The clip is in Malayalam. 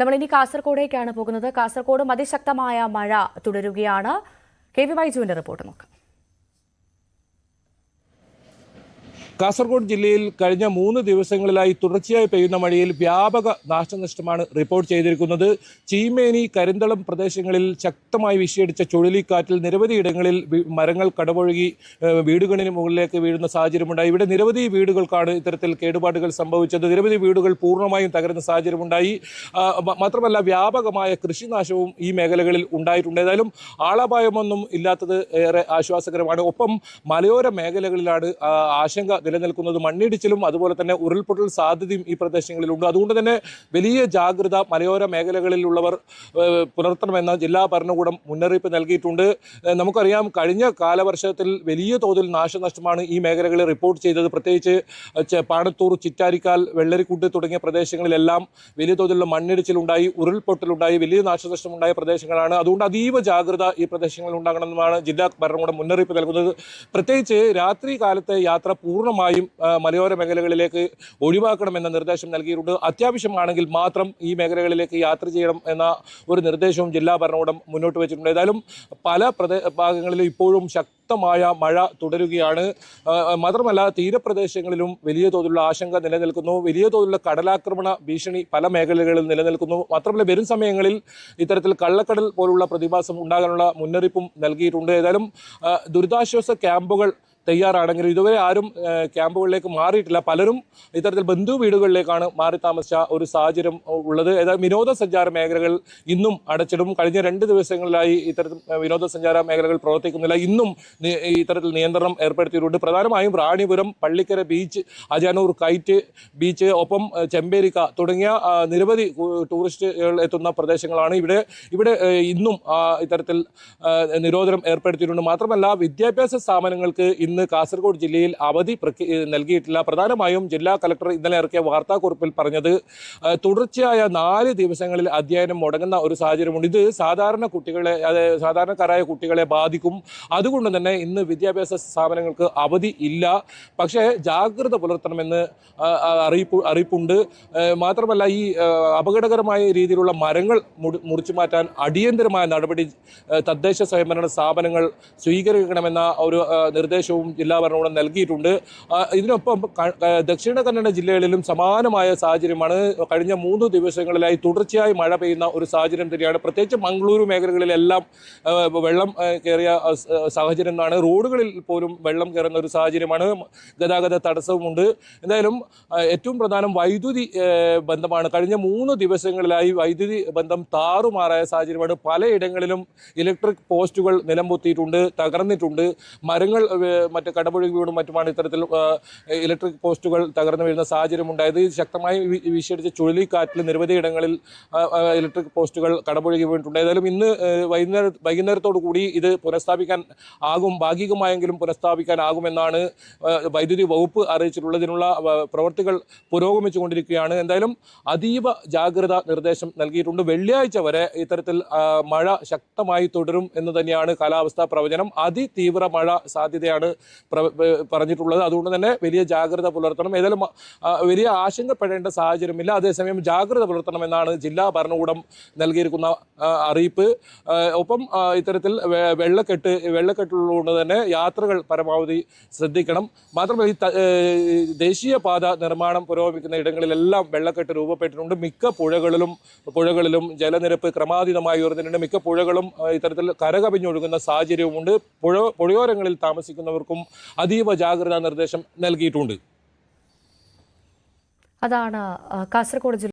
നമ്മൾ ഇനി കാസർഗോഡേക്കാണ് പോകുന്നത്. കാസർഗോഡും അതിശക്തമായ മഴ തുടരുകയാണ്. കെ വി വൈജുവിന്റെ റിപ്പോർട്ട് നോക്കാം. കാസർഗോഡ് ജില്ലയിൽ കഴിഞ്ഞ മൂന്ന് ദിവസങ്ങളിലായി തുടർച്ചയായി പെയ്യുന്ന മഴയിൽ വ്യാപക നാശനഷ്ടമാണ് റിപ്പോർട്ട് ചെയ്തിരിക്കുന്നത്. ചീമേനി കരിന്തളം പ്രദേശങ്ങളിൽ ശക്തമായി വീശിയടിച്ച ചുഴലിക്കാറ്റിൽ നിരവധി ഇടങ്ങളിൽ മരങ്ങൾ കടപൊഴുകി വീടുകളിന് മുകളിലേക്ക് വീഴുന്ന സാഹചര്യമുണ്ടായി. ഇവിടെ നിരവധി വീടുകൾക്കാണ് ഇത്തരത്തിൽ കേടുപാടുകൾ സംഭവിച്ചത്. നിരവധി വീടുകൾ പൂർണമായും തകരുന്ന സാഹചര്യമുണ്ടായി. മാത്രമല്ല വ്യാപകമായ കൃഷിനാശവും ഈ മേഖലകളിൽ ഉണ്ടായിട്ടുണ്ട്. ഏതായാലും ആളപായമൊന്നും ഇല്ലാത്തത് ഏറെ ആശ്വാസകരമാണ്. ഒപ്പം മലയോര മേഖലകളിലാണ് ആശങ്ക നിലനിൽക്കുന്നത് മണ്ണിടിച്ചിലും അതുപോലെ തന്നെ ഉരുൾപൊട്ടൽ സാധ്യതയും ഈ പ്രദേശങ്ങളിലുണ്ട്. അതുകൊണ്ട് തന്നെ വലിയ ജാഗ്രത മലയോര മേഖലകളിലുള്ളവർ പുലർത്തണമെന്ന് ജില്ലാ ഭരണകൂടം മുന്നറിയിപ്പ് നൽകിയിട്ടുണ്ട്. നമുക്കറിയാം കഴിഞ്ഞ കാലവർഷത്തിൽ വലിയ തോതിൽ നാശനഷ്ടമാണ് ഈ മേഖലകളിൽ റിപ്പോർട്ട് ചെയ്തത്. പ്രത്യേകിച്ച് പാണത്തൂർ ചിറ്റാരിക്കാൽ വെള്ളരിക്കുട്ട് തുടങ്ങിയ പ്രദേശങ്ങളിലെല്ലാം വലിയ തോതിലുള്ള മണ്ണിടിച്ചിലുണ്ടായി ഉരുൾപൊട്ടലുണ്ടായി വലിയ നാശനഷ്ടമുണ്ടായ പ്രദേശങ്ങളാണ്. അതുകൊണ്ട് അതീവ ജാഗ്രത ഈ പ്രദേശങ്ങളിൽ ഉണ്ടാകണമെന്നാണ് ജില്ലാ ഭരണകൂടം മുന്നറിയിപ്പ് നൽകുന്നത്. പ്രത്യേകിച്ച് രാത്രി കാലത്തെ യാത്ര പൂർണമായും ആ, മലയോര മേഖലകളിലേക്ക് ഒഴിവാക്കണമെന്ന നിർദ്ദേശം നൽകിയിട്ടുണ്ട്. അത്യാവശ്യമാണെങ്കിൽ മാത്രം ഈ മേഖലകളിലേക്ക് യാത്ര ചെയ്യണം എന്ന ഒരു നിർദ്ദേശവും ജില്ലാ ഭരണകൂടം മുന്നോട്ട് വെച്ചിട്ടുണ്ട്. ഏതായാലും പല പ്രദേ ഭാഗങ്ങളിലും ഇപ്പോഴും ശക്തമായ മഴ തുടരുകയാണ്. മാത്രമല്ല തീരപ്രദേശങ്ങളിലും വലിയ തോതിലുള്ള ആശങ്ക നിലനിൽക്കുന്നു. വലിയ തോതിലുള്ള കടലാക്രമണ ഭീഷണി പല മേഖലകളിൽ നിലനിൽക്കുന്നു. മാത്രമല്ല വരും സമയങ്ങളിൽ ഇത്തരത്തിൽ കള്ളക്കടൽ പോലുള്ള പ്രതിഭാസം ഉണ്ടാകാനുള്ള മുന്നറിയിപ്പും നൽകിയിട്ടുണ്ട്. ഏതായാലും ദുരിതാശ്വാസ ക്യാമ്പുകൾ തയ്യാറാണെങ്കിലും ഇതുവരെ ആരും ക്യാമ്പുകളിലേക്ക് മാറിയിട്ടില്ല. പലരും ഇത്തരത്തിൽ ബന്ധു വീടുകളിലേക്കാണ് മാറി താമസിച്ച ഒരു സാഹചര്യം ഉള്ളത്. ഏതായാലും വിനോദസഞ്ചാര മേഖലകൾ ഇന്നും അടച്ചിടും. കഴിഞ്ഞ രണ്ട് ദിവസങ്ങളിലായി ഇത്തരത്തിൽ വിനോദസഞ്ചാര മേഖലകൾ പ്രവർത്തിക്കുന്നില്ല. ഇന്നും ഇത്തരത്തിൽ നിയന്ത്രണം ഏർപ്പെടുത്തിയിട്ടുണ്ട്. പ്രധാനമായും Ranipuram Pallikkara beach Ajanur kite beach ഒപ്പം ചെമ്പേരിക്ക തുടങ്ങിയ നിരവധി ടൂറിസ്റ്റുകൾ എത്തുന്ന പ്രദേശങ്ങളാണ് ഇവിടെ. ഇവിടെ ഇന്നും ഇത്തരത്തിൽ നിരോധനം ഏർപ്പെടുത്തിയിട്ടുണ്ട്. മാത്രമല്ല വിദ്യാഭ്യാസ സ്ഥാപനങ്ങൾക്ക് ഇന്ന് കാസർഗോഡ് ജില്ലയിൽ അവധി നൽകിയിട്ടില്ല. പ്രധാനമായും ജില്ലാ കലക്ടർ ഇന്നലെ ഇറക്കിയ വാർത്താക്കുറിപ്പിൽ പറഞ്ഞത് തുടർച്ചയായ നാല് ദിവസങ്ങളിൽ അധ്യയനം മുടങ്ങുന്ന ഒരു സാഹചര്യമുണ്ട്. ഇത് സാധാരണ കുട്ടികളെ സാധാരണക്കാരായ കുട്ടികളെ ബാധിക്കും. അതുകൊണ്ട് തന്നെ ഇന്ന് വിദ്യാഭ്യാസ സ്ഥാപനങ്ങൾക്ക് അവധി ഇല്ല. പക്ഷേ ജാഗ്രത പുലർത്തണമെന്ന് അറിയിപ്പ് അറിയിപ്പുണ്ട്. മാത്രമല്ല ഈ അപകടകരമായ രീതിയിലുള്ള മരങ്ങൾ മുറിച്ചു മാറ്റാൻ അടിയന്തരമായ നടപടി തദ്ദേശ സ്വയംഭരണ സ്ഥാപനങ്ങൾ സ്വീകരിക്കണമെന്ന ഒരു ആ, നിർദ്ദേശവും ജില്ലാ ഭരണകൂടം നൽകിയിട്ടുണ്ട്. ഇതിനൊപ്പം ദക്ഷിണ കന്നഡ ജില്ലകളിലും സമാനമായ സാഹചര്യമാണ്. കഴിഞ്ഞ മൂന്ന് ദിവസങ്ങളിലായി തുടർച്ചയായി മഴ പെയ്യുന്ന ഒരു സാഹചര്യം തന്നെയാണ്. പ്രത്യേകിച്ച് മംഗളൂരു മേഖലകളിലെല്ലാം വെള്ളം കയറിയ സാഹചര്യം എന്നാണ് റോഡുകളിൽ പോലും വെള്ളം കയറുന്ന ഒരു സാഹചര്യമാണ്. ഗതാഗത തടസ്സവുമുണ്ട്. എന്തായാലും ഏറ്റവും പ്രധാനം വൈദ്യുതി ബന്ധമാണ്. കഴിഞ്ഞ മൂന്ന് ദിവസങ്ങളിലായി വൈദ്യുതി ബന്ധം താറുമാറായ സാഹചര്യമാണ്. പലയിടങ്ങളിലും ഇലക്ട്രിക് പോസ്റ്റുകൾ നിലംപൊത്തിയിട്ടുണ്ട് തകർന്നിട്ടുണ്ട്. മരങ്ങൾ മറ്റ് കടപുഴകി വീടും മറ്റുമാണ് ഇത്തരത്തിൽ ഇലക്ട്രിക് പോസ്റ്റുകൾ തകർന്നു വീഴുന്ന സാഹചര്യം ഉണ്ടായത് ശക്തമായി വീശിയടിച്ച ചുഴലിക്കാറ്റിൽ നിരവധി ഇടങ്ങളിൽ ഇലക്ട്രിക് പോസ്റ്റുകൾ കടപുഴകി വീണിട്ടുണ്ട്. ഏതായാലും ഇന്ന് വൈകുന്നേര വൈകുന്നേരത്തോടു കൂടി ഇത് പുനഃസ്ഥാപിക്കാൻ ആകും. ഭാഗികമായെങ്കിലും പുനഃസ്ഥാപിക്കാനാകുമെന്നാണ് വൈദ്യുതി വകുപ്പ് അറിയിച്ചിട്ടുള്ളതിനുള്ള പ്രവൃത്തികൾ പുരോഗമിച്ചുകൊണ്ടിരിക്കുകയാണ്. എന്തായാലും അതീവ ജാഗ്രത നിർദ്ദേശം നൽകിയിട്ടുണ്ട്. വെള്ളിയാഴ്ച വരെ ഇത്തരത്തിൽ മഴ ശക്തമായി തുടരും എന്ന് തന്നെയാണ് കാലാവസ്ഥാ പ്രവചനം. അതിതീവ്ര മഴ സാധ്യതയാണ് പറഞ്ഞിട്ടുള്ളത്. അതുകൊണ്ട് തന്നെ വലിയ ജാഗ്രത പുലർത്തണം. ഏതായാലും വലിയ ആശങ്കപ്പെടേണ്ട സാഹചര്യമില്ല. അതേസമയം ജാഗ്രത പുലർത്തണം എന്നാണ് ജില്ലാ ഭരണകൂടം നൽകിയിരിക്കുന്ന അറിയിപ്പ്. ഒപ്പം ഇത്തരത്തിൽ വെള്ളക്കെട്ട് വെള്ളക്കെട്ട് വെള്ളക്കെട്ടുള്ളതുകൊണ്ട് തന്നെ യാത്രകൾ പരമാവധി ശ്രദ്ധിക്കണം. മാത്രമല്ല ഈ ദേശീയപാത നിർമ്മാണം പുരോഗമിക്കുന്ന ഇടങ്ങളിലെല്ലാം വെള്ളക്കെട്ട് രൂപപ്പെട്ടിട്ടുണ്ട്. മിക്ക പുഴകളിലും പുഴകളിലും ജലനിരപ്പ് ക്രമാതീതമായി ഉയർന്നിട്ടുണ്ട്. മിക്ക പുഴകളും ഇത്തരത്തിൽ കരകവിഞ്ഞൊഴുകുന്ന സാഹചര്യവുമുണ്ട്. പുഴ പുഴയോരങ്ങളിൽ താമസിക്കുന്നവർക്കും അതീവ ജാഗ്രതാ നിർദ്ദേശം നൽകിയിട്ടുണ്ട്. അതാണ് കാസർഗോഡ് ജില്ല